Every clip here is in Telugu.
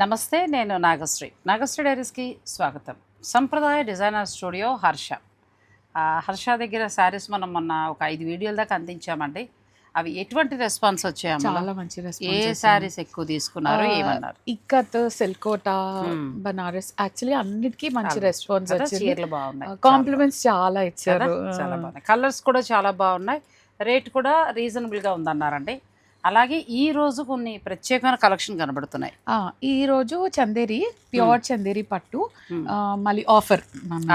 నమస్తే నేను నాగశ్రీ. నాగశ్రీ డైరీస్కి స్వాగతం. సంప్రదాయ డిజైనర్ స్టూడియో హర్ష. హర్ష దగ్గర శారీస్ మనం మొన్న ఒక ఐదు వీడియోల దాకా అందించామండి. అవి ఎటువంటి రెస్పాన్స్ వచ్చాయమ్మా చాలా మంచి ఏ రెస్పాన్స్ శారీస్ ఎక్కువ తీసుకున్నారు? ఏమన్నారు? ఇక్కత్ సిల్కోట. బనారస్ యాక్చువల్లీ అన్నిటికీ మంచి రెస్పాన్స్ చీరలు బాగున్నాయి. కాంప్లిమెంట్స్ చాలా ఇచ్చారు? చాలా బాగున్నాయి. కలర్స్ కూడా చాలా బాగున్నాయి. రేట్ కూడా రీజనబుల్గా ఉందన్నారండి. అలాగే ఈ రోజు కొన్ని ప్రత్యేకమైన కలెక్షన్ కనబడుతున్నాయి ఈ రోజు చందేరి ప్యూర్ చందేరి పట్టు మళ్ళీ ఆఫర్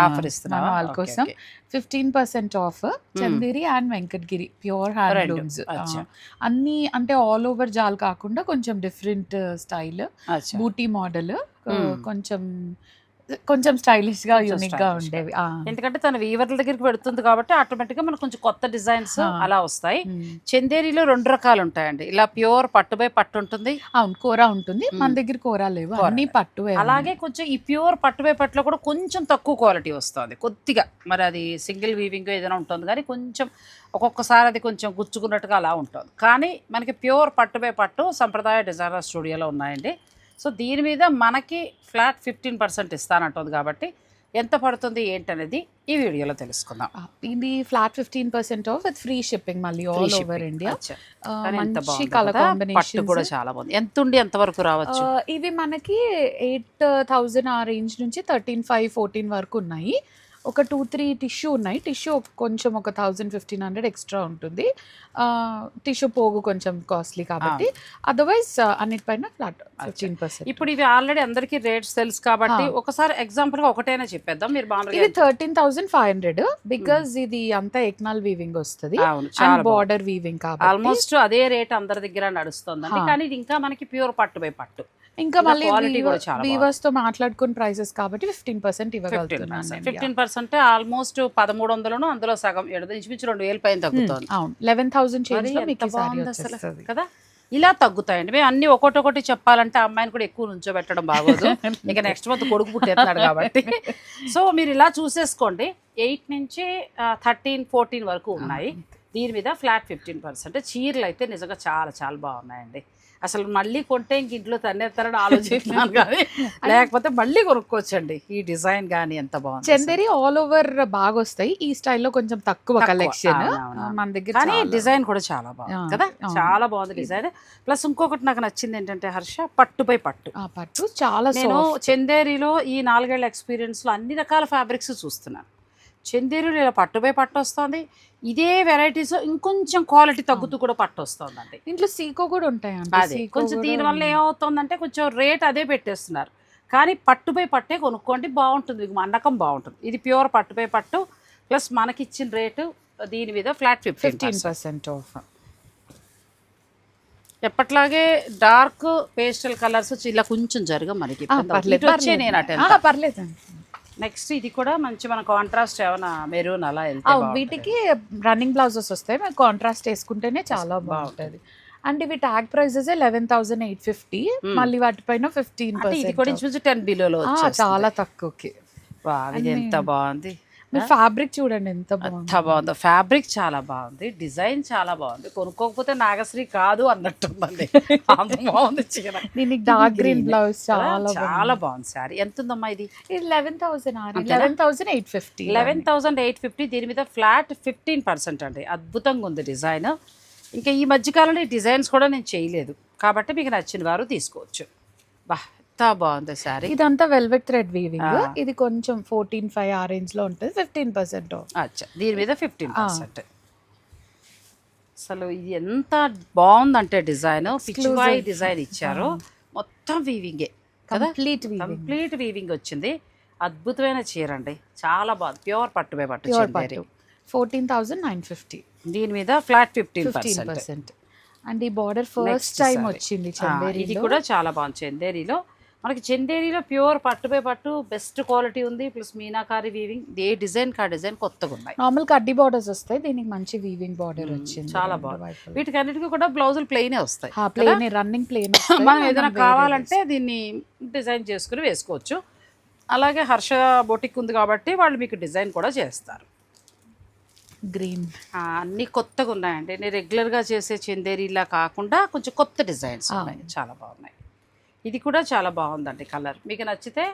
ఆఫర్ ఇస్తున్నావా వాళ్ళ కోసం. Fifteen percent off Chanderi and Venkatagiri pure hand రెండు. లూమ్స్ అచ్చా. అన్ని అంటే ఆల్ ఓవర్ జాల్ కాకుండా కొంచెం డిఫరెంట్ స్టైల్. బూటీ మోడల్. కొంచెం కొంచెం స్టైలిష్గా యూనిక్గా గా. ఉండేవి. ఎందుకంటే తన వీవర్ల దగ్గరికి పెడుతుంది కాబట్టి ఆటోమేటిక్గా మనకు కొంచెం కొత్త డిజైన్స్. అలా వస్తాయి. చందేరిలో రెండు రకాలు ఉంటాయండి ఇలా ప్యూర్ పట్టు బై పట్టు ఉంటుంది అవును కూర ఉంటుంది మన. దగ్గర కూర లేవు అన్ని. పట్టు అలాగే కొంచెం ఈ ప్యూర్ పట్టు బై పట్టులో కూడా కొంచెం తక్కువ క్వాలిటీ వస్తుంది కొద్దిగా మరి అది సింగిల్ వీవింగ్ ఏదైనా ఉంటుంది కానీ కొంచెం ఒక్కొక్కసారి అది కొంచెం గుచ్చుకున్నట్టుగా అలా ఉంటుంది కానీ మనకి ప్యూర్ పట్టు బై పట్టు సంప్రదాయ డిజైనర్ స్టూడియోలో ఉన్నాయండి సో దీని మీద మనకి ఫ్లాట్ ఫిఫ్టీన్ పర్సెంట్ ఇస్తానంటుంది కాబట్టి ఎంత పడుతుంది ఏంటనేది ఈ వీడియోలో తెలుసుకుందాం. ఇది flat fifteen percent off with free shipping మళ్ళీ ఆల్. Over India. మంచి కలర్ కాంబినేషన్ కూడా చాలా బాగుంది. ఎంత ఉండి ఎంత వరకు రావచ్చు? ఇవి మనకి ఎయిట్ థౌజండ్ ఆ రేంజ్ నుంచి థర్టీన్ ఫైవ్ ఫోర్టీన్ వరకు ఉన్నాయి. ఒక టూ త్రీ టిష్యూ ఉన్నాయి. టిష్యూ కొంచెం ఒక థౌజండ్ ఫిఫ్టీన్ హండ్రెడ్ ఎక్స్ట్రా ఉంటుంది. టిష్యూ పోగు కొంచెం కాస్ట్లీ కాబట్టి. అదర్వైజ్ అన్నిటిపైన ఫ్లాట్ ఫిఫ్టీన్ పర్సెంట్ ఇప్పుడు ఇవి ఆల్రెడీ అందరికి రేట్స్ తెలుసు కాబట్టి. ఒకసారి ఎగ్జాంపుల్గా ఒకటైనా చెప్పేద్దాం. మీరు మామూలుగా ఇది thirteen thousand five hundred because ఇది అంతా ఎక్నాల్ వీవింగ్ వస్తుంది. బార్డర్ వీవింగ్ కాబట్టి. ఆల్మోస్ట్ అదే రేట్ అందరి దగ్గర నడుస్తుందండి. హా. కానీ ఇది ఇంకా మనకి ప్యూర్ పట్టు బై పట్టు. ఇంకా మళ్ళీ వీవర్స్తో మాట్లాడుకుని ప్రైసెస్ కాబట్టి ఫిఫ్టీన్ పర్సెంట్ ఫిఫ్టీన్ ఇవ్వగలుగుతున్నాను పర్సెంట్ నేను. ఫిఫ్టీన్ పర్సెంట్ ఆల్మోస్ట్ పదమూడు వందలను అందులో సగం ఏడు ఇంచుమించు రెండు వేలు పైన Hmm, తగ్గుతుంది. అవును. లెవెన్ థౌసండ్ చేంజ్ కదా? ఇలా తగ్గుతాయండి. మేము అన్ని ఒకటి ఒకటి చెప్పాలంటే అమ్మాయిని కూడా ఎక్కువ నుంచోబెట్టడం బాగోదు. ఇక నెక్స్ట్ మంత్ కొడుకు పుట్టేస్తున్నాడు కాబట్టి. సో మీరు ఇలా చూసేసుకోండి. ఎయిట్ నుంచి థర్టీన్ ఫోర్టీన్ వరకు ఉన్నాయి. దీని మీద ఫ్లాట్ ఫిఫ్టీన్ పర్సెంట్ చీరలు అయితే నిజంగా చాలా చాలా బాగున్నాయండి. అసలు మళ్ళీ కొంటే ఇంక ఇంట్లో తన్నేస్తారని ఆలోచిస్తున్నాను కానీ లేకపోతే మళ్ళీ కొనుక్కోవచ్చండి ఈ డిజైన్ కానీ ఎంత బాగుంది. చందేరి ఆల్ ఓవర్ బాగా వస్తాయి ఈ స్టైల్లో కొంచెం తక్కువ కలెక్షన్. మన దగ్గర కానీ డిజైన్ కూడా చాలా బాగుంది కదా. చాలా బాగుంది డిజైన్ ప్లస్ ఇంకొకటి నాకు నచ్చింది ఏంటంటే హర్ష పట్టుపై పట్టు ఆ పట్టు చాలా నేను. చందేరిలో ఈ నాలుగేళ్ళ ఎక్స్పీరియన్స్లో అన్ని రకాల ఫ్యాబ్రిక్స్ చూస్తున్నాను చందేరిలో ఇలా పట్టుపై పట్టు వస్తుంది. ఇదే వెరైటీస్ ఇంకొంచెం క్వాలిటీ తగ్గుతూ కూడా పట్టు వస్తుందండి. ఇంట్లో సీకో కూడా ఉంటాయి అదే కొంచెం దీనివల్ల ఏమవుతుందంటే కొంచెం రేట్ అదే పెట్టేస్తున్నారు. కానీ పట్టుపై పట్టే కొనుక్కోండి బాగుంటుంది. మీకు మండకం బాగుంటుంది. ఇది ప్యూర్ పట్టుపై పట్టు ప్లస్ మనకి ఇచ్చిన రేటు దీని మీద ఫ్లాట్ ఫిఫ్టీన్ పర్సెంట్ ఆఫ్ ఎప్పట్లాగే డార్క్ పేస్టల్ కలర్స్ ఇలా కొంచెం జరగ మనకి పర్లేదు వచ్చే నేను అటు పర్లేదు. నెక్స్ట్ ఇది కూడా మంచి మన కాంట్రాస్ట్ ఏమైనా మెరూన్ అలా వెళ్తే అవును బాగుంటుంది. వీటికి రన్నింగ్ బ్లౌజెస్ వస్తాయి మేము కాంట్రాస్ట్ వేసుకుంటేనే చాలా బాగుంటుంది. అండ్ ఇవి tag prices eleven thousand eight fifty మళ్ళీ వాటిపైన ఫిఫ్టీన్ ఇది కూడా ఇంచుమించు టెన్ బిలోలో చాలా తక్కువకి. ఎంత బాగుంది. ఫ్యాబ్రిక్ చూడండి ఎంత బాగుంది ఎంత బాగుందో. ఫ్యాబ్రిక్ చాలా బాగుంది. డిజైన్ చాలా బాగుంది. కొనుక్కోకపోతే నాగశ్రీ కాదు అన్నట్టుందండి. అంత బాగుంది చీర. దీనికి డార్క్ గ్రీన్. బ్లౌజ్? చాలా చాలా బాగుంది సారీ ఎంత ఉందమ్మా ఇది ఇది eleven thousand? Eleven thousand eight fifty eleven thousand eight fifty దీని మీద ఫ్లాట్ ఫిఫ్టీన్ పర్సెంట్ అండి. అద్భుతంగా ఉంది డిజైన్. ఇంకా ఈ మధ్యకాలంలో ఈ డిజైన్స్ కూడా నేను చేయలేదు. కాబట్టి మీకు నచ్చిన వారు తీసుకోవచ్చు. బా ఎంత బాగుంది సారీ ఇదంతా వెల్వెట్ థ్రెడ్ వీవింగ్. ఇది కొంచెం ఫోర్టీన్ ఫైవ్ ఆ రేంజ్లో ఉంటుంది. ఫిఫ్టీన్ పర్సెంట్ అచ్చా. దీని మీద ఫిఫ్టీన్ పర్సెంట్ అసలు ఇది ఎంత బాగుందంటే డిజైన్. పిచ్చివాయి డిజైన్ ఇచ్చారు. మొత్తం వీవింగే కదా? కంప్లీట్ వీవింగ్ కంప్లీట్ వీవింగ్ వచ్చింది. అద్భుతమైన చీర అండి. చాలా బాగుంది. ప్యూర్ పట్టువే పట్టు ఫోర్టీన్ థౌసండ్ నైన్ ఫిఫ్టీ దీని మీద ఫ్లాట్ ఫిఫ్టీన్ పర్సెంట్ అండ్ ఈ బార్డర్ ఫస్ట్ టైం వచ్చింది ఇది కూడా చాలా బాగుంది. చందేరిలో మనకి చందేరిలో ప్యూర్ పట్టుపై పట్టు బెస్ట్ క్వాలిటీ ఉంది ప్లస్ మీనాకారి వీవింగ్ ఏ డిజైన్ కా డిజైన్ కొత్తగా ఉన్నాయి. నార్మల్ కడ్డీ బార్డర్స్ వస్తాయి దీనికి మంచి వీవింగ్ బార్డర్ వచ్చింది చాలా బాగుంది. వీటికి అన్నిటికీ కూడా బ్లౌజులు ప్లెయినే వస్తాయి ప్లేన్ రన్నింగ్ ప్లేన్ మనం ఏదైనా కావాలంటే దీన్ని డిజైన్ చేసుకుని వేసుకోవచ్చు. అలాగే హర్ష బొటిక్ ఉంది కాబట్టి వాళ్ళు మీకు డిజైన్ కూడా చేస్తారు. గ్రీన్ అన్ని కొత్తగా ఉన్నాయండి. నేను రెగ్యులర్గా చేసే చందేరిలా కాకుండా కొంచెం కొత్త డిజైన్స్ ఉన్నాయి. చాలా బాగున్నాయి. ఇది కూడా చాలా బాగుందండి కలర్. మీకు నచ్చితే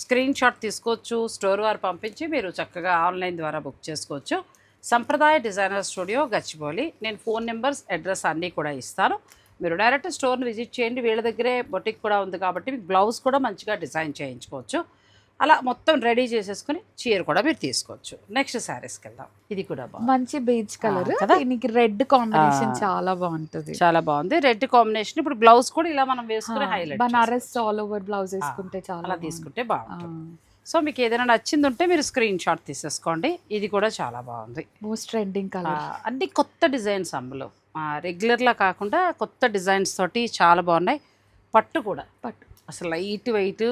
స్క్రీన్ షాట్ తీసుకోవచ్చు స్టోర్ వారు పంపించి మీరు చక్కగా ఆన్లైన్ ద్వారా బుక్ చేసుకోవచ్చు. సంప్రదాయ డిజైనర్ స్టూడియో గచ్చిబౌలి. నేను ఫోన్ నెంబర్స్ అడ్రస్ అన్నీ కూడా ఇస్తాను. మీరు డైరెక్ట్ స్టోర్ని విజిట్ చేయండి. వీళ్ళ దగ్గరే బొటిక్ కూడా ఉంది కాబట్టి మీకు బ్లౌజ్ కూడా మంచిగా డిజైన్ చేయించుకోవచ్చు. అలా మొత్తం రెడీ చేసేసుకుని చీర కూడా మీరు తీసుకోవచ్చు. నెక్స్ట్ శారీస్కి వెళ్దాం. ఇది కూడా బాగుంది. మంచి బేజ్ కలర్. కదా? దీనికి రెడ్ కాంబినేషన్. చాలా బాగుంటుంది. చాలా బాగుంది. రెడ్ కాంబినేషన్ ఇప్పుడు బ్లౌజ్ కూడా ఇలా మనం వేసుకుని highlight Banaras all over blouse వేసుకుంటే చాలా. తీసుకుంటే బాగుంటుంది. సో మీకు ఏదైనా నచ్చింది ఉంటే మీరు స్క్రీన్ షాట్ తీసేసుకోండి. ఇది కూడా చాలా బాగుంది. మోస్ట్ ట్రెండింగ్ కలర్ అన్ని కొత్త డిజైన్స్ అమ్మలు రెగ్యులర్లా కాకుండా కొత్త డిజైన్స్ తోటి చాలా బాగున్నాయి. పట్టు కూడా. పట్టు. అసలు లైట్ వెయిట్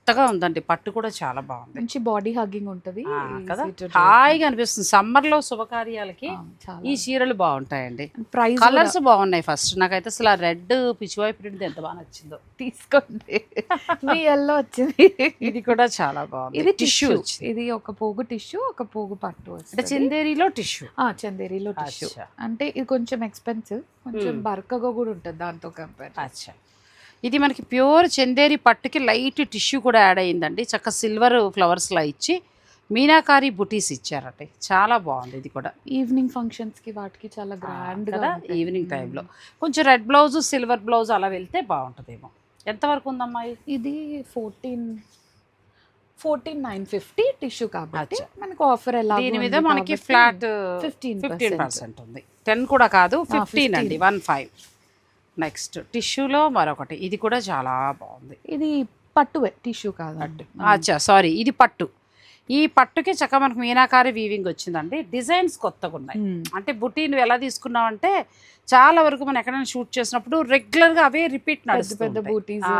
మెత్తగా ఉందండి. పట్టు కూడా చాలా బాగుంది. మంచి బాడీ హగ్గింగ్ ఉంటది. కదా. హాయిగా అనిపిస్తుంది. సమ్మర్లో శుభకార్యాలకి ఆ, చాలా. ఈ చీరలు బాగుంటాయండి. ప్రైస్ కలర్స్ బాగున్నాయి ఫస్ట్. నాకైతే అసలు ఆ రెడ్ పిచ్చివాయి ప్రింట్ ఎంత బాగా నచ్చిందో. తీసుకోండి. మీ ఎల్లో వచ్చింది. ఇది కూడా చాలా బాగుంది. ఇది టిష్యూ ఇది ఒక పోగు టిష్యూ ఒక పోగు పట్టు అంటే. చందేరిలో టిష్యూ. ఆ, చందేరిలో టిష్యూ. అంటే ఇది కొంచెం ఎక్స్పెన్సివ్ కొంచెం. బరకగా కూడా ఉంటుంది దాంతో కంపేర్ అచ్చా. ఇది మనకి ప్యూర్ చందేరి పట్టుకి లైట్ టిష్యూ కూడా యాడ్ అయ్యిందండి. చక్క సిల్వర్ ఫ్లవర్స్లా ఇచ్చి మీనాకారి బుటీస్ ఇచ్చారట. చాలా బాగుంది ఇది కూడా. ఈవినింగ్ ఫంక్షన్స్కి వాటికి చాలా గ్రాండ్ కదా? ఈవినింగ్ టైంలో కొంచెం రెడ్ బ్లౌజ్ సిల్వర్ బ్లౌజ్ అలా వెళ్తే బాగుంటుందేమో. ఎంతవరకు ఉందమ్మా ఇది? Fourteen fourteen nine fifty tissue కాబట్టి. మనకు ఆఫర్ ఎలా దీని మీద మనకి ఫ్లాట్ ఫిఫ్టీన్ 15% పర్సెంట్ ఉంది. టెన్ కూడా కాదు ఫిఫ్టీన్ 15. అండి. వన్ ఫైవ్ నెక్స్ట్ టిష్యూలో మరొకటి. ఇది కూడా చాలా బాగుంది. ఇది పట్టువే టిష్యూ కాదు. అచ్చా సారీ ఇది పట్టు. ఈ పట్టుకి చక్క మనకు మీనాకారి వీవింగ్ వచ్చిందండి. డిజైన్స్ కొత్తగా ఉన్నాయి అంటే బుటీ నువ్వు ఎలా తీసుకున్నావంటే చాలా వరకు మనం ఎక్కడైనా షూట్ చేసినప్పుడు రెగ్యులర్గా అవే రిపీట్ పెద్ద నడుస్తూ పెద్ద. బూటీస్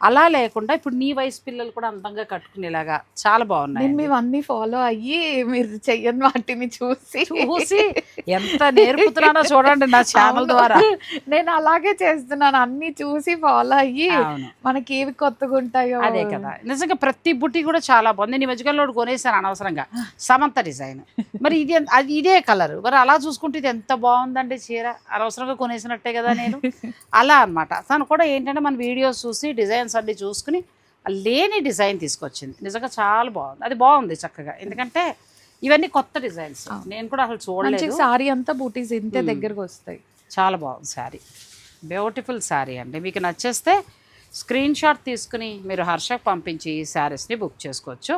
అలా లేకుండా ఇప్పుడు నీ వయసు పిల్లలు కూడా అందంగా కట్టుకునేలాగా చాలా బాగున్నాయి నేను మీవన్నీ ఫాలో అయ్యి మీరు చెయ్యని వాటిని చూసి చూసి ఎంత నేర్పుతున్నానో చూడండి నా ఛానల్. ద్వారా. నేను అలాగే చేస్తున్నాను. అన్ని చూసి ఫాలో అయ్యి మనకి ఏవి కొత్తగా ఉంటాయో అదే కదా. నిజంగా ప్రతి బుట్టి కూడా చాలా బాగుంది. ఈ మధ్యకాలంలో కొనేసాను అనవసరంగా. సమంత డిజైన్. మరి ఇది అది ఇదే కలర్. మరి అలా చూసుకుంటే ఇది ఎంత బాగుందండి చీర? అనవసరంగా కొనేసినట్టే కదా నేను. అలా అన్నమాట. తను కూడా ఏంటంటే మన వీడియోస్ చూసి డిజైన్స్ అన్ని చూసుకుని లేని డిజైన్ తీసుకొచ్చింది. నిజంగా చాలా బాగుంది. అది బాగుంది చక్కగా. ఎందుకంటే ఇవన్నీ కొత్త డిజైన్స్. నేను కూడా అసలు చూడలేదు. సారీ అంతా బూటీస్ ఇంతే. దగ్గరకు వస్తాయి. చాలా బాగుంది శారీ. బ్యూటిఫుల్ శారీ అండి. మీకు నచ్చేస్తే స్క్రీన్ షాట్ తీసుకుని మీరు హర్షకు పంపించి ఈ శారీస్ని బుక్ చేసుకోవచ్చు.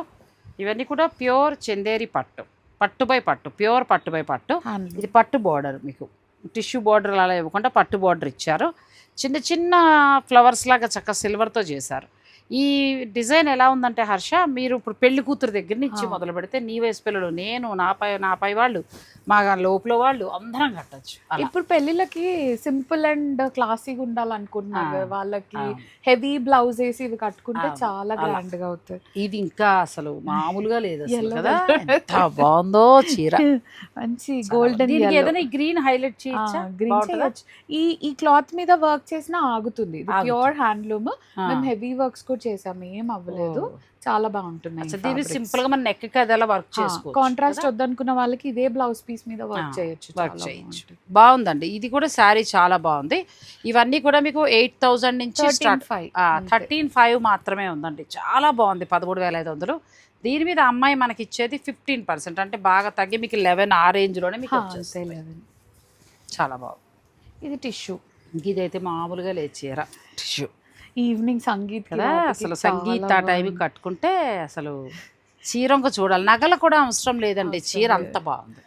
ఇవన్నీ కూడా ప్యూర్ చందేరి పట్టు. పట్టు బై పట్టు ప్యూర్ పట్టు బై పట్టు. ఇది పట్టు బార్డర్ మీకు. టిష్యూ బార్డర్ అలా ఇవ్వకుండా పట్టు బార్డర్ ఇచ్చారు. చిన్న చిన్న ఫ్లవర్స్ లాగా చక్క సిల్వర్తో చేశారు. ఈ డిజైన్ ఎలా ఉందంటే హర్ష మీరు ఇప్పుడు పెళ్ళి కూతురు దగ్గర నుంచి. మొదలు పెడితే నీ వయసు పిల్లలు నేను నా పై నా పై వాళ్ళు మా లోపల వాళ్ళు అందరం కట్టచ్చు ఇప్పుడు పెళ్ళిళ్ళకి సింపుల్ అండ్ క్లాసీగా ఉండాలనుకుంటున్నారు వాళ్ళకి. హెవీ బ్లౌజ్ వేసి ఇవి కట్టుకుంటే చాలా. గ్రాండ్గా అవుతాయి ఇది ఇంకా అసలు మామూలుగా లేదు అసలు కదా. ఎంత బాగుందో చీర మంచి గోల్డెన్ ఏదైనా గ్రీన్ హైలైట్ చేయొచ్చా గ్రీన్ బాగుంటుందా? ఈ ఈ క్లాత్ మీద వర్క్ చేసినా ఆగుతుంది. Pure handloom. మేము హెవీ వర్క్స్ కూడా చేసాము ఏం అవ్వలేదు. చాలా బాగుంటున్నాయి దీన్ని సింపుల్గా మన నెక్ అలా వర్క్ చేసుకోవచ్చు కాంట్రాస్ట్? వద్దనుకున్న వాళ్ళకి ఇదే బ్లౌజ్ పీస్ మీద వర్క్ చేయొచ్చు వర్క్ చేయొచ్చు బాగుంటుంది. బాగుందండి ఇది కూడా శారీ చాలా బాగుంది ఇవన్నీ కూడా మీకు ఎయిట్ థౌజండ్ నుంచి 13 స్టార్ట్. అంతే. థర్టీన్ ఫైవ్ మాత్రమే ఉందండి చాలా బాగుంది పదమూడు వేల ఐదు వందలు దీని మీద అమ్మాయి మనకి ఇచ్చేది ఫిఫ్టీన్ పర్సెంట్ అంటే బాగా తగ్గి మీకు లెవెన్ ఆ రేంజ్లోనే మీకు. చాలా బాగుంది ఇది టిష్యూ ఇదైతే మామూలుగా లేదు చీర టిష్యూ ఈవినింగ్ సంగీత్ కదా అసలు సంగీత టైం కట్టుకుంటే అసలు చీర ఇంకా చూడాలి. నగలు కూడా అవసరం లేదండి. చీర. అంత బాగుంది.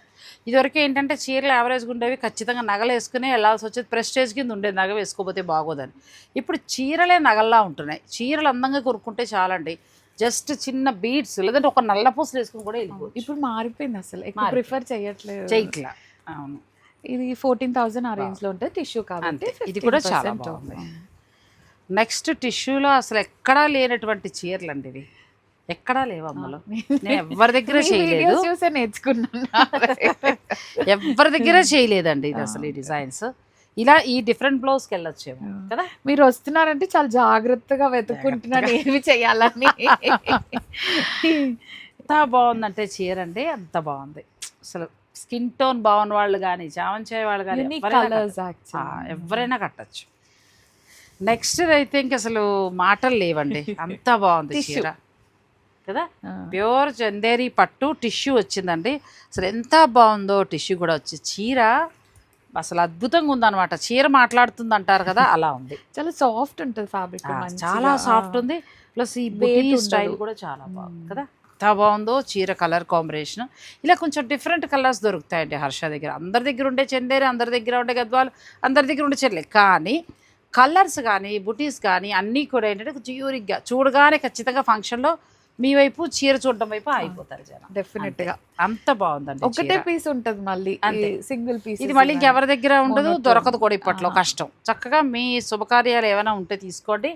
ఇదివరకు ఏంటంటే చీరలు యావరేజ్గా ఉండేవి. ఖచ్చితంగా నగలు వేసుకుని వెళ్ళాల్సి వచ్చేది ప్రెస్టేజ్ కింద ఉండేది. నగ వేసుకోపోతే బాగోదని. ఇప్పుడు చీరలే నగల్లా ఉంటున్నాయి. చీరలు అందంగా కొనుక్కుంటే చాలండి. జస్ట్ చిన్న బీడ్స్ లేదంటే ఒక నల్ల పూసలు వేసుకుని కూడా వెళ్ళిపోవచ్చు. ఇప్పుడు మారిపోయింది అసలు. ఎక్కువ. ప్రిఫర్ చేయట్లేదు. చెయ్యిట్లా అవును. ఇది ఫోర్టీన్ థౌసండ్ ఆ రేంజ్లో ఉంటుంది టిష్యూ కాబట్టి. ఇది కూడా చాలా 15% బాగుంది. నెక్స్ట్ టిష్యూలో అసలు ఎక్కడా లేనటువంటి చీరలు అండి ఇవి. ఎక్కడా లేవు అమ్మలో. నేను ఎవరి దగ్గర చేయలేదు. నేర్చుకున్నాను. ఎవరి దగ్గర చేయలేదండి ఇది అసలు ఈ డిజైన్స్. ఇలా ఈ డిఫరెంట్ బ్లౌజ్కి వెళ్ళొచ్చేమో కదా? మీరు వస్తున్నారంటే చాలా జాగ్రత్తగా వెతుక్కుంటున్నాను ఏమి చేయాలని. ఎంత బాగుందంటే చీర అండి అంత బాగుంది. అసలు స్కిన్ టోన్ బాగున్న వాళ్ళు కానీ చామంచాయ వాళ్ళు కానీ ఎవరైనా కట్టచ్చు. నెక్స్ట్ అయితే ఇంక అసలు మాటలు లేవండి. అంత బాగుంది. చీర. కదా? ప్యూర్ చందేరి పట్టు టిష్యూ వచ్చిందండి. అసలు ఎంత బాగుందో టిష్యూ కూడా వచ్చి చీర అసలు అద్భుతంగా ఉందన్నమాట. చీర మాట్లాడుతుంది అంటారు కదా అలా ఉంది. చాలా సాఫ్ట్ ఉంటుంది ఫ్యాబ్రిక్ చాలా సాఫ్ట్ ఉంది. ప్లస్ ఈ ఉండదు. స్టైల్ కూడా చాలా బాగుంది మ్మ్. కదా? ఎంత బాగుందో చీర కలర్ కాంబినేషన్ ఇలా కొంచెం డిఫరెంట్ కలర్స్ దొరుకుతాయండి హర్ష దగ్గర. అందరి దగ్గర ఉండే చందేరి అందరి దగ్గర ఉండే గద్వాలు అందరి దగ్గర ఉండే చీరలే. కానీ కలర్స్ కానీ బుటీస్ కానీ అన్నీ కూడా ఏంటంటే కొంచెం యూరిక్గా చూడగానే ఖచ్చితంగా ఫంక్షన్లో మీ వైపు చీర చూడడం వైపు అయిపోతారు జనం డెఫినెట్గా అంత బాగుందండి ఒకటే. పీస్ ఉంటది మళ్ళీ అంతే. సింగిల్ పీస్ ఇది మళ్ళీ ఇంకెవరి దగ్గర ఉండదు. దొరకదు కూడా ఇప్పట్లో. కష్టం చక్కగా మీ శుభకార్యాలు ఏమైనా ఉంటే తీసుకోండి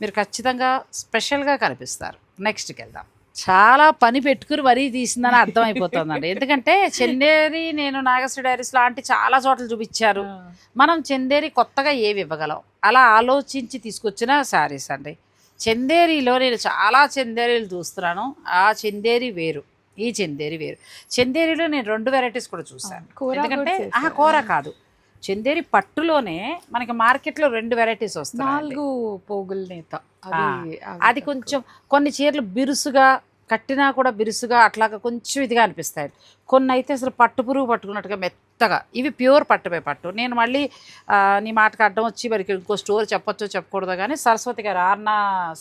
మీరు ఖచ్చితంగా స్పెషల్గా కనిపిస్తారు నెక్స్ట్కి వెళ్దాం చాలా పని పెట్టుకుని మరీ తీసిందని అర్థం అయిపోతుందండి ఎందుకంటే చందేరి నేను నాగశ్రీ డైరీస్ లాంటి చాలా చోట్ల చూపించారు. మనం చందేరి కొత్తగా ఏవి ఇవ్వగలం? అలా ఆలోచించి తీసుకొచ్చిన శారీస్ అండి. చందేరిలో నేను చాలా చందేరీలు చూస్తున్నాను. ఆ చందేరి వేరు. ఈ చందేరి వేరు. చందేరిలో నేను రెండు వెరైటీస్ కూడా కూర ఎందుకంటే చేశారు. కూర కాదు. చందేరి పట్టులోనే మనకి మార్కెట్లో రెండు వెరైటీస్ వస్తాయి నాలుగు పోగుల నేత. అది కొంచెం కొన్ని చీరలు బిరుసుగా కట్టినా కూడా బిరుసుగా అట్లాగా కొంచెం ఇదిగా అనిపిస్తాయి కొన్ని అయితే అసలు పట్టు పురుగు పట్టుకున్నట్టుగా మెత్తగా ఇవి ప్యూర్ పట్టుపై పట్టు. నేను మళ్ళీ నీ మాటకు అడ్డం వచ్చి మరి ఇంకో స్టోర్ చెప్పొచ్చో చెప్పకూడదు కానీ సరస్వతి గారు ఆర్న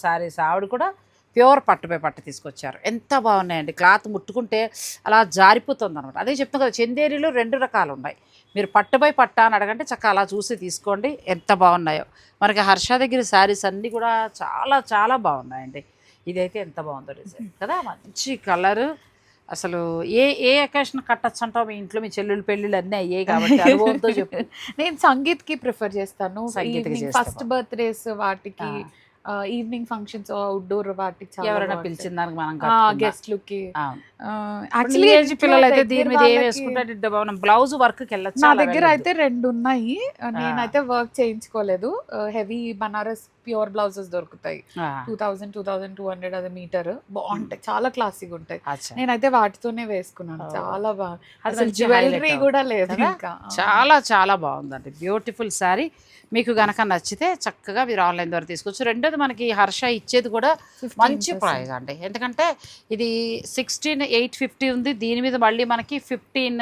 శారీస్ ఆవిడ కూడా ప్యూర్ పట్టుపై పట్టు తీసుకొచ్చారు. ఎంత బాగున్నాయండి. క్లాత్ ముట్టుకుంటే అలా జారిపోతుంది అనమాట అదే చెప్తాను కదా చందేరిలో రెండు రకాలు ఉన్నాయి. మీరు పట్టుపై పట్టా అని అడగంటే చక్కగా అలా చూసి తీసుకోండి. ఎంత బాగున్నాయో. మనకి హర్ష దగ్గర శారీస్ అన్నీ కూడా చాలా చాలా బాగున్నాయండి. ఇదైతే ఎంత బాగుందో డిజైన్ కదా. మంచి కలర్. అసలు ఏ ఏ అకేషన్ కట్టచ్చు అంటావు మీ ఇంట్లో మీ చెల్లెళ్ళు పెళ్ళిళ్ళు అన్నీ అయ్యాయి కాబట్టి అనుభవంతో చెప్పు. నేను సంగీత్కి ప్రిఫర్ చేస్తాను. సంగీత్కి? ఫస్ట్ బర్త్డేస్ వాటికి. ఈవినింగ్ ఫంక్షన్స్ అవుట్డోర్ వాటికి ఎవరైనా. పిలిచిన దానికి మనం. గెస్ట్లకి. యాక్చువల్లీ ఏజ్ పిల్లలు అయితే దీని మీద ఏం బ్లౌజ్ వర్క్ వెళ్ళచ్చు? నా దగ్గర అయితే రెండు ఉన్నాయి. నేనైతే వర్క్ చేయించుకోలేదు. హెవీ బనారస్ ప్యూర్ బ్లౌజెస్ దొరుకుతాయి. Two thousand two thousand two hundred అది మీటర్ బాగుంటాయి. చాలా క్లాసిక్ ఉంటాయి. నేనైతే వాటితోనే వేసుకున్నాను. చాలా బాగా అసలు జ్యువెలరీ కూడా లేదు? ఇంకా. చాలా చాలా బాగుందండి. బ్యూటిఫుల్ శారీ మీకు గనక నచ్చితే చక్కగా మీరు ఆన్లైన్ ద్వారా తీసుకోవచ్చు. రెండోది మనకి హర్ష ఇచ్చేది కూడా 15%. మంచి ప్రైస్ అండి. ఎందుకంటే ఇది సిక్స్టీన్ ఎయిట్ ఫిఫ్టీ ఉంది. దీని మీద మళ్ళీ మనకి ఫిఫ్టీన్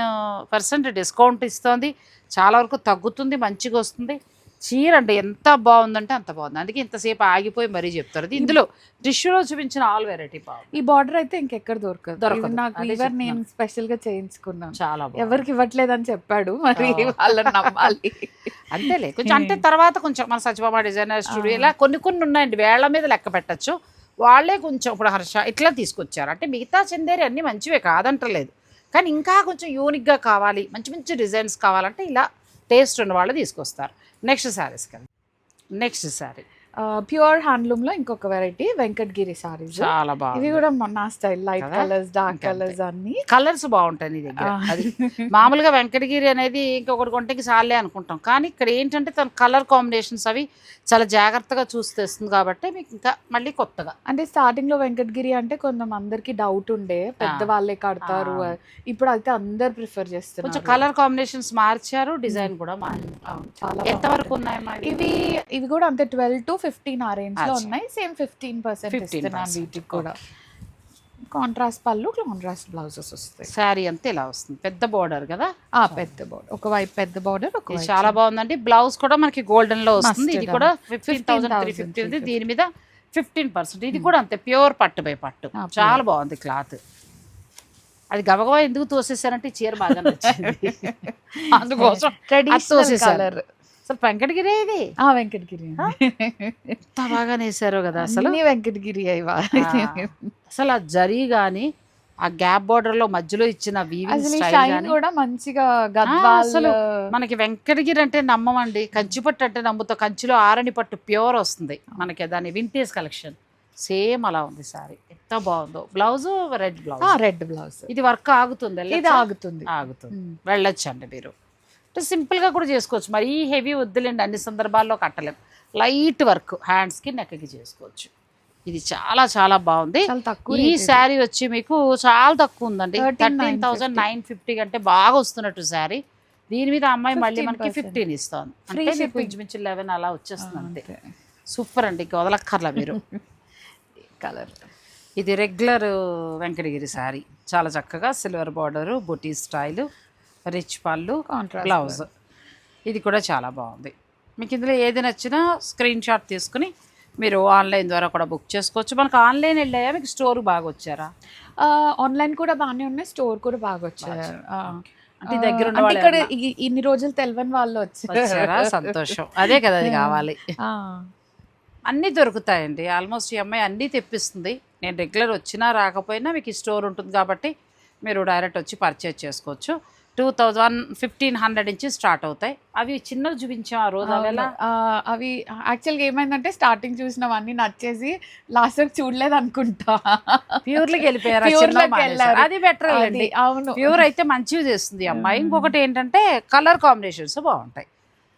పర్సెంట్ డిస్కౌంట్ ఇస్తుంది. చాలా వరకు తగ్గుతుంది మంచిగా వస్తుంది. చీర అండి ఎంత బాగుందంటే అంత బాగుంది. అందుకే ఇంతసేపు ఆగిపోయి మరీ చెప్తారు. ఇది ఇందులో టిష్యూలో చూపించిన ఆల్ వెరైటీ బాగుంది ఈ బార్డర్ అయితే ఇంకెక్కడ దొరకదు. దొరకదు. నాకు ఈవెన్ నేను. స్పెషల్గా చేయించుకున్నాను. చాలా ఎవరికి ఇవ్వట్లేదని చెప్పాడు మరి. వాళ్ళని నమ్మాలి. అంతేలే కొంచెం అంటే తర్వాత కొంచెం మన సత్యభామ డిజైనర్ స్టూడియో ఇలా కొన్ని కొన్ని ఉన్నాయండి వేళ్ళ మీద లెక్క పెట్టచ్చు. వాళ్ళే కొంచెం ఇప్పుడు హర్ష ఇట్లా తీసుకొచ్చారు. అంటే మిగతా చందేరి అన్నీ మంచివే కాదంటలేదు. కానీ ఇంకా కొంచెం యూనిక్గా కావాలి మంచి మంచి డిజైన్స్ కావాలంటే ఇలా టేస్ట్ ఉన్న వాళ్ళు తీసుకొస్తారు. నెక్స్ట్ శారీస్కి నెక్స్ట్ శారీ ప్యూర్ హ్యాండ్లూమ్లో ఇంకొక వెరైటీ వెంకటగిరి సారీస్. చాలా ఇవి బాగుంది కూడా నా style. Light? Colours dark. Colours అన్ని. కలర్స్ బాగుంటాయి నీ దగ్గర. ఆ. అది మామూలుగా వెంకటగిరి అనేది ఇంకొకటి కొంటకి చాలే అనుకుంటాం. కానీ ఇక్కడ ఏంటంటే తన కలర్ కాంబినేషన్స్ అవి చాలా జాగ్రత్తగా చూసి తెస్తుంది కాబట్టి మీకు ఇంకా మళ్ళీ కొత్తగా. అంటే స్టార్టింగ్లో వెంకటగిరి అంటే కొంతమందికి డౌట్ ఉండే. పెద్ద వాళ్ళే కడతారు. ఇప్పుడు అయితే అందరు ప్రిఫర్ కొంచెం చేస్తున్నారు కలర్ కాంబినేషన్స్ మార్చారు డిజైన్ కూడా మార్చారు అవును, చాలా ఎంత వరకు ఉన్నాయమ్మా ఇవి? ఇవి ఇవి కూడా అంతే ట్వెల్వ్ టు ఫిఫ్టీన్ ఆ రేంజ్లో. ఉన్నాయి. సేమ్ ఫిఫ్టీన్ పర్సెంట్ 15% ఇస్తున్నాను వీటికి కూడా. కాంట్రాస్ట్ పళ్ళు కాంట్రాస్ట్ బ్లౌజెస్ వస్తాయి. శారీ అంతా ఇలా వస్తుంది. పెద్ద బార్డర్ కదా? ఆ పెద్ద బార్డర్ ఒక వైపు పెద్ద బార్డర్ ఒక చాలా బాగుందండి. బ్లౌజ్ కూడా మనకి గోల్డెన్లో వస్తుంది. ఇది కూడా. ఫిఫ్టీన్ థౌసండ్ త్రీ ఫిఫ్టీ ఉంది. 15,350. దీని మీద ఫిఫ్టీన్ పర్సెంట్ ఇది కూడా అంతే ప్యూర్ పట్టు బై పట్టు. చాలా బాగుంది క్లాత్. అది గబగబా ఎందుకు తోసేసారంటే చీర బాగా నచ్చింది. అందుకోసం తోసేసారు. అసలు వెంకటగిరి ఇది? ఆ వెంకటగిరి ఎంత బాగా నేసారో కదా అసలు? వెంకటగిరి అయ్యా. అసలు ఆ జరీ గాని ఆ గ్యాప్ బార్డర్లో మధ్యలో ఇచ్చిన కూడా మంచిగా అసలు మనకి వెంకటగిరి అంటే నమ్మమండి కంచి పట్టు అంటే నమ్ముతాం. కంచిలో ఆరణి పట్టు ప్యూర్ వస్తుంది మనకి దాని వింటేజ్ కలెక్షన్ సేమ్ అలా ఉంది సారీ. ఎంత బాగుందో. Blouse red blouse red blouse ఇది వర్క్ ఆగుతుంది ఇది? ఆగుతుంది. ఆగుతుంది. వెళ్ళొచ్చండి మీరు. సింపుల్గా కూడా చేసుకోవచ్చు. మరీ హెవీ వద్దులేండి అన్ని సందర్భాల్లో కట్టలేం. లైట్ వర్క్ హ్యాండ్స్కి నెక్కకి చేసుకోవచ్చు. ఇది చాలా చాలా బాగుంది. ఈ. శారీ వచ్చి మీకు చాలా తక్కువ ఉందండి. 13,950. థర్టీన్ థౌసండ్ నైన్ ఫిఫ్టీ కంటే బాగా వస్తున్నట్టు శారీ. దీని మీద అమ్మాయి మళ్ళీ మనకి 15%. ఫిఫ్టీన్ ఇస్తుంది Free అంటే మీకు. ఇంచుమించు లెవెన్ అలా వచ్చేస్తుంది అంతే. సూపర్ అండి ఇంకా వదలక్కర్లా మీరు. కలర్. ఇది రెగ్యులర్ వెంకటగిరి శారీ. చాలా చక్కగా silver border buti style. Rich pallu blouse. ఇది కూడా చాలా బాగుంది. మీకు ఇందులో ఏది నచ్చినా స్క్రీన్ షాట్ తీసుకుని మీరు ఆన్లైన్ ద్వారా కూడా బుక్ చేసుకోవచ్చు. మనకు ఆన్లైన్ వెళ్ళాయా? మీకు స్టోర్ బాగా వచ్చారా? ఆన్లైన్ కూడా బాగానే ఉన్నాయి స్టోర్ కూడా బాగా వచ్చారు. అంటే దగ్గర ఉన్న ఇక్కడ ఇన్ని రోజులు తెలియని వాళ్ళు వచ్చారా. సంతోషం. అదే కదా అది కావాలి. అన్నీ దొరుకుతాయండి. ఆల్మోస్ట్ ఈ అమ్మాయి అన్నీ తెప్పిస్తుంది. నేను రెగ్యులర్ వచ్చినా రాకపోయినా మీకు ఈ స్టోర్ ఉంటుంది కాబట్టి మీరు డైరెక్ట్ వచ్చి పర్చేజ్ చేసుకోవచ్చు. టూ థౌజండ్ ఫిఫ్టీన్ హండ్రెడ్ నుంచి స్టార్ట్ అవుతాయి. అవి చిన్నవి చూపించాం ఆ రోజు అవి యాక్చువల్గా ఏమైందంటే స్టార్టింగ్ చూసినవన్నీ నచ్చేసి లాస్ట్ వరకు చూడలేదు అనుకుంటా ప్యూర్లకి వెళ్ళిపోయారు. అది బెటర్ అండి. అవును. ప్యూర్ అయితే మంచివి చేస్తుంది అమ్మాయి. ఇంకొకటి ఏంటంటే కలర్ కాంబినేషన్స్ బాగుంటాయి.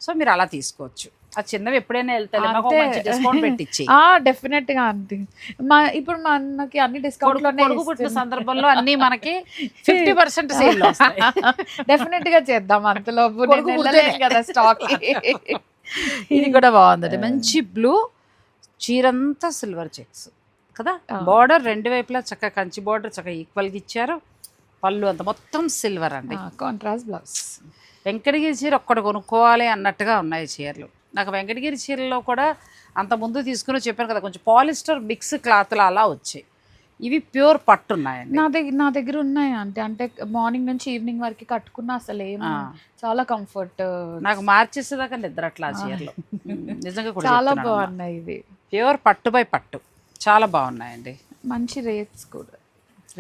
సో మీరు అలా తీసుకోవచ్చు. ఆ చిన్నవి ఎప్పుడైనా వెళ్తే అంతే. డిస్కౌంట్ పెట్టించి ఆ డెఫినెట్గా అంతే. మా ఇప్పుడు మనకి అన్ని డిస్కౌంట్ కొడుకు పుట్టిన సందర్భంలో అన్ని మనకి ఫిఫ్టీ పర్సెంట్ సేల్ డెఫినెట్గా చేద్దాం అంతలో. కదా స్టాక్ ఇది కూడా బాగుందండి. మంచి బ్లూ చీరంతా సిల్వర్ చెక్స్ కదా. బార్డర్ రెండు వైపులా చక్కగా కంచి బార్డర్ చక్కగా ఈక్వల్గా ఇచ్చారు. పళ్ళు అంత మొత్తం సిల్వర్ అండి. కాంట్రాస్ట్ బ్లౌజ్ వెంకటగిరి చీర ఒక్కటి కొనుక్కోవాలి అన్నట్టుగా ఉన్నాయి చీరలు. నాకు వెంకటగిరి చీరలో కూడా అంత ముందు తీసుకుని చెప్పాను కదా కొంచెం పాలిస్టర్ మిక్స్ క్లాత్లు అలా వచ్చాయి. ఇవి ప్యూర్ పట్టు ఉన్నాయండి నా దగ్గర నా దగ్గర ఉన్నాయి? అంటే అంటే మార్నింగ్ నుంచి ఈవినింగ్ వరకు కట్టుకున్నా అసలు ఏం. చాలా కంఫర్ట్ నాకు మార్చేసేదాకా నిద్ర అట్లా చీరలు. నిజంగా చాలా. బాగున్నాయి ఇవి. ప్యూర్ పట్టు బై పట్టు. చాలా బాగున్నాయండి. మంచి రేట్స్ కూడా.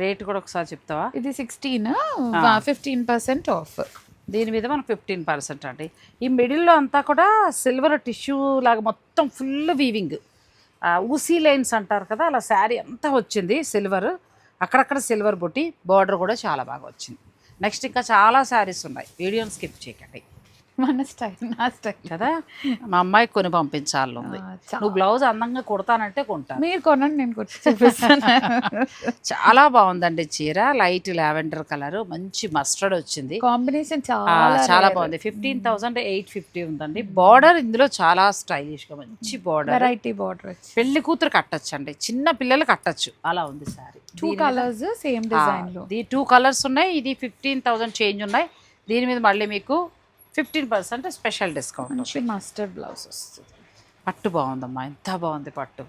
రేట్ కూడా ఒకసారి చెప్తావా? ఇది సిక్స్టీన్ ఫిఫ్టీన్ పర్సెంట్ ఆఫ్. దీని మీద మనకు ఫిఫ్టీన్ పర్సెంట్ అండి. ఈ మిడిల్లో అంతా కూడా సిల్వర్ టిష్యూ లాగా మొత్తం ఫుల్ వీవింగ్ ఊసీ లైన్స్ అంటారు కదా అలా శారీ అంతా వచ్చింది సిల్వర్ అక్కడక్కడ సిల్వర్ బుట్టి బార్డర్ కూడా చాలా బాగా వచ్చింది. నెక్స్ట్ ఇంకా చాలా శారీస్ ఉన్నాయి. వీడియోని స్కిప్ చేయకండి. మన స్టైల్ నా స్టైల్. కదా? మా అమ్మాయికి కొని పంపించాలి ఉంది నువ్వు బ్లౌజ్ అందంగా కుడతానంటే కొంటాను మీరు కొనండి నేను కొట్టి చూపిస్తాను. చాలా బాగుందండి చీర. Light lavender colour. మంచి మస్టర్డ్ వచ్చింది. కాంబినేషన్ చాలా చాలా బాగుంది. ఫిఫ్టీన్ థౌసండ్ ఎయిట్ ఫిఫ్టీ ఉందండి. బార్డర్ ఇందులో చాలా స్టైలిష్గా మంచి బార్డర్. వెరైటీ బార్డర్ పెళ్ళి కూతురు కట్టచ్చు అండి చిన్న పిల్లలు కట్టచ్చు. అలా ఉంది సారీ. టూ కలర్స్ సేమ్ డిజైన్లో. టూ కలర్స్ ఉన్నాయి. ఇది ఫిఫ్టీన్ థౌసండ్ చేంజ్ ఉన్నాయి. దీని మీద మళ్ళీ మీకు ఫిఫ్టీన్ పర్సెంట్ స్పెషల్ డిస్కౌంట్ మంచి మస్టర్డ్ బ్లౌజ్ వస్తుంది. పట్టు బాగుందమ్మా ఎంత బాగుంది పట్టు.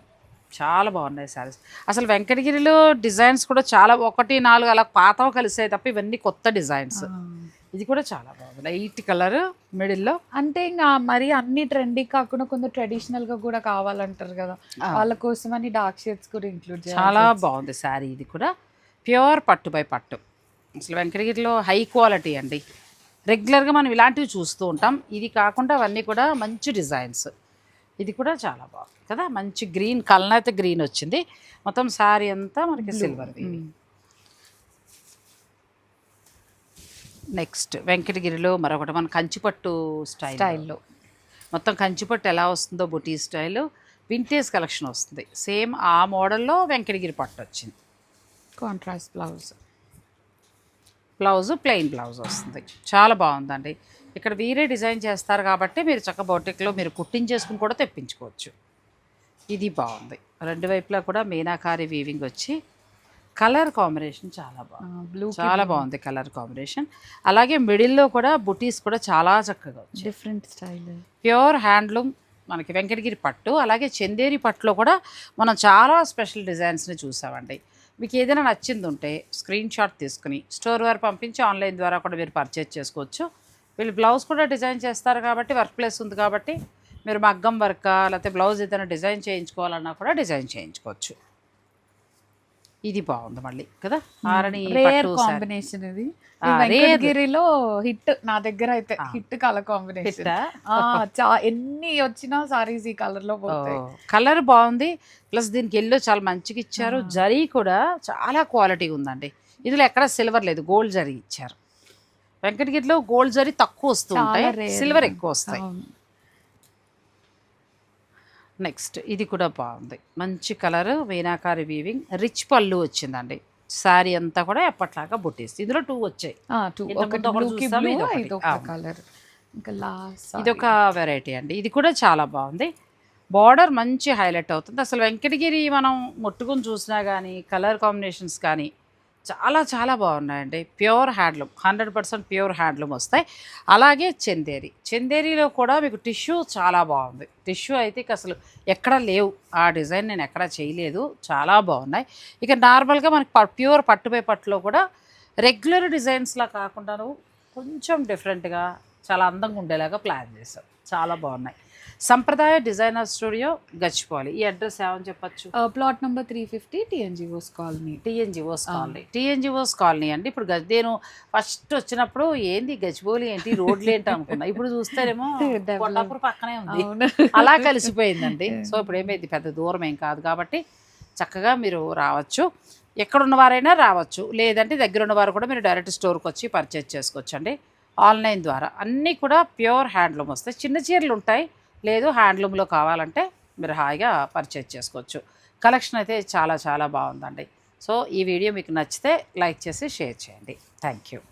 చాలా బాగున్నాయి సారీస్ అసలు వెంకటగిరిలో డిజైన్స్ కూడా చాలా ఒకటి నాలుగు అలా పాతవ కలిసాయి తప్ప ఇవన్నీ కొత్త డిజైన్స్. ఇది కూడా చాలా బాగుంది. లైట్ కలర్ మిడిల్లో అంటే ఇంకా మరి అన్ని ట్రెండీ కాకుండా కొంచెం ట్రెడిషనల్గా కూడా కావాలంటారు కదా. వాళ్ళ కోసం అని డార్క్ షేడ్స్ కూడా ఇంక్లూడ్ చాలా బాగుంది శారీ ఇది కూడా. ప్యూర్ పట్టు బై పట్టు. అసలు వెంకటగిరిలో హై క్వాలిటీ అండి. రెగ్యులర్గా మనం ఇలాంటివి చూస్తూ ఉంటాం. ఇది కాకుండా అవన్నీ కూడా మంచి డిజైన్స్. ఇది కూడా చాలా బాగుంది కదా? మంచి గ్రీన్ కల్నైతే గ్రీన్ వచ్చింది. మొత్తం శారీ అంతా మనకి సిల్వర్ నెక్స్ట్ వెంకటగిరిలో మరొకటి మన కంచిపట్టు స్టైల్. స్టైల్లో. మొత్తం కంచిపట్టు ఎలా వస్తుందో బుటీ స్టైల్. వింటేజ్ కలెక్షన్ వస్తుంది. సేమ్ ఆ మోడల్లో వెంకటగిరి పట్టు వచ్చింది. Contrast blouse. Blouse plain blouse వస్తుంది. చాలా బాగుందండి. ఇక్కడ వీరే డిజైన్ చేస్తారు కాబట్టి మీరు చక్క బొటిక్లో మీరు కుట్టించేసుకుని కూడా తెప్పించుకోవచ్చు. ఇది బాగుంది. రెండు వైపులా కూడా మీనాకారి వీవింగ్ వచ్చి కలర్ కాంబినేషన్ చాలా బాగుంది బ్లూ చాలా బాగుంది కలర్ కాంబినేషన్. అలాగే మిడిల్లో కూడా బుటీస్ కూడా చాలా చక్కగా డిఫరెంట్ స్టైల్ ప్యూర్ హ్యాండ్లూమ్ మనకి వెంకటగిరి పట్టు అలాగే చందేరి పట్టులో కూడా మనం చాలా స్పెషల్ డిజైన్స్ని చూసామండి. మీకు ఏదైనా నచ్చింది ఉంటే స్క్రీన్ షాట్ తీసుకుని స్టోర్ వారు పంపించి ఆన్లైన్ ద్వారా కూడా మీరు పర్చేజ్ చేసుకోవచ్చు. వీళ్ళు బ్లౌజ్ కూడా డిజైన్ చేస్తారు కాబట్టి వర్క్ ప్లేస్ ఉంది కాబట్టి మీరు మగ్గం వర్క్ లేకపోతే బ్లౌజ్ ఏదైనా డిజైన్ చేయించుకోవాలన్నా కూడా డిజైన్ చేయించుకోవచ్చు. ఇది బాగుంది మళ్ళీ కదా? ఆరణి రేర్. కాంబినేషన్ ఇది. వెంకటగిరిలో హిట్ నా దగ్గర అయితే హిట్ కలర్ కాంబినేషన్ ఎన్ని వచ్చినా సారీస్ ఈ కలర్లో కలర్ బాగుంది ప్లస్ దీనికి ఎల్లో చాలా మంచిగా ఇచ్చారు. జరీ కూడా చాలా క్వాలిటీ ఉందండి. ఇందులో ఎక్కడ సిల్వర్ లేదు గోల్డ్ జరీ ఇచ్చారు. వెంకటగిరిలో గోల్డ్ జరీ తక్కువ వస్తూ ఉంటాయి. సిల్వర్ ఎక్కువ వస్తాయి. నెక్స్ట్ ఇది కూడా బాగుంది. మంచి కలర్ వీనాకారి వీవింగ్. రిచ్ పళ్ళు వచ్చిందండి. శారీ అంతా కూడా ఎప్పట్లాగా బుట్టీస్. ఇందులో టూ వచ్చాయి. కలర్ ఇది ఒక వెరైటీ అండి. ఇది కూడా చాలా బాగుంది. బార్డర్ మంచి హైలైట్ అవుతుంది. అసలు వెంకటగిరి మనం ముట్టుకుని చూసినా కానీ కలర్ కాంబినేషన్స్ కానీ చాలా చాలా బాగున్నాయండి. Pure handloom. Hundred percent pure handloom వస్తాయి. అలాగే చందేరి. చందేరిలో కూడా మీకు టిష్యూ చాలా బాగుంది. టిష్యూ అయితే ఇక అసలు ఎక్కడ లేవు. ఆ డిజైన్ నేను ఎక్కడ చేయలేదు. చాలా బాగున్నాయి. ఇక నార్మల్గా మనకి ప- ప్యూర్ పట్టుపై పట్టులో కూడా రెగ్యులర్ డిజైన్స్లా కాకుండా కొంచెం డిఫరెంట్గా చాలా అందంగా ఉండేలాగా ప్లాన్ చేశాం చాలా బాగున్నాయి. సంప్రదాయ డిజైనర్ స్టూడియో గచ్చిపోవాలి. ఈ అడ్రస్ ఏమని చెప్పచ్చు? Plot number three fifty TNGOs colony. TNGOs colony. TNGOs colony అండి. ఇప్పుడు నేను ఫస్ట్ వచ్చినప్పుడు ఏంది గచ్చిబౌలి ఏంటి రోడ్లు ఏంటి అనుకున్నా. ఇప్పుడు చూస్తేనేమో. కొట్టాపూర్ పక్కనే ఉంది. అలా కలిసిపోయిందండి. సో ఇప్పుడు ఏమైంది? పెద్ద దూరం ఏం కాదు కాబట్టి చక్కగా మీరు రావచ్చు. ఎక్కడున్న వారైనా రావచ్చు. లేదంటే దగ్గర ఉన్న వారు కూడా మీరు డైరెక్ట్ స్టోర్కి వచ్చి పర్చేజ్ చేసుకోవచ్చు అండి ఆన్లైన్ ద్వారా. అన్నీ కూడా ప్యూర్ హ్యాండ్లూమ్ వస్తాయి. చిన్న చీరలు ఉంటాయి. లేదు హ్యాండ్లూమ్లో కావాలంటే మీరు హాయిగా పర్చేజ్ చేసుకోవచ్చు. కలెక్షన్ అయితే చాలా చాలా బాగుందండి. సో ఈ వీడియో మీకు నచ్చితే లైక్ చేసి షేర్ చేయండి. Thank you